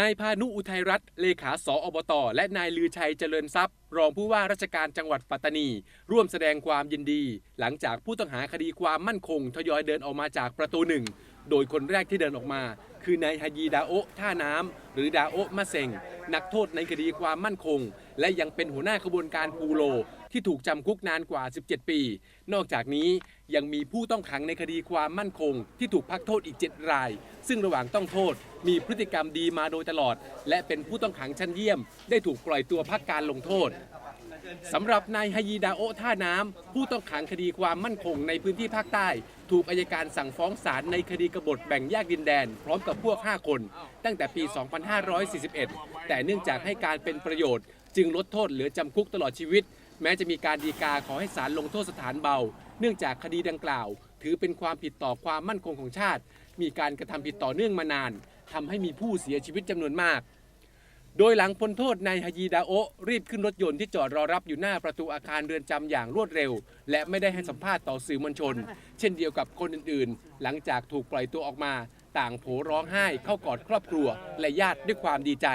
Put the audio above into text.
นายพานุอุทัยรัตน์เลขาสออบต และนายลือชัยเจริญทรัพย์ รองผู้ว่าราชการจังหวัดปัตตานี ร่วมแสดงความยินดี หลังจากผู้ต้องหาคดีความมั่นคงทยอยเดินออกมาจากประตูหนึ่ง โดยคนแรกที่เดินออกมา คือนายฮายีดาโอท่าน้ำหรือดาโอมะเซงนักโทษในคดีความมั่นคง และยังเป็นหัวหน้าขบวนการปูโล ที่ถูกจำคุกนานกว่า 17 ปี นอกจากนี้ยังมีผู้ต้องขังในคดีความมั่นคง ที่ถูกพักโทษอีก 7 ราย ซึ่งระหว่างต้องโทษมีพฤติกรรมดีมาโดยตลอด และเป็นผู้ต้องขังชั้นเยี่ยม ได้ถูกปล่อยตัวพักการลงโทษ สำหรับนายฮายีดาโอท่าน้ำ ผู้ต้องขังคดีความมั่นคงในพื้นที่ภาคใต้ ถูกอายการสั่งฟ้องศาลในคดีกบฏแบ่งแยกดินแดน พร้อมกับพวก 5 คน ตั้งแต่ปี 2541 แต่เนื่องจากให้การเป็นประโยชน์ จึงลดโทษเหลือจำคุกตลอดชีวิต แม้จะมีการดีกาขอให้ศาลลงโทษสถานเบา เนื่องจากคดีดังกล่าว ถือเป็นความผิดต่อความมั่นคงของชาติ มีการกระทำผิดต่อเนื่องมานานทำให้มีผู้เสียชีวิตจำนวนมาก โดยหลังพ้นโทษนายฮายีดาโอรีบขึ้นรถยนต์ที่จอดรอรับอยู่หน้าประตูอาคารเรือนจำอย่างรวดเร็ว และไม่ได้ให้สัมภาษณ์ต่อสื่อมวลชน เช่นเดียวกับคนอื่นๆ หลังจากถูกปล่อยตัวออกมา ต่างโผร้องไห้เข้ากอดครอบครัว และญาติด้วยความดีใจ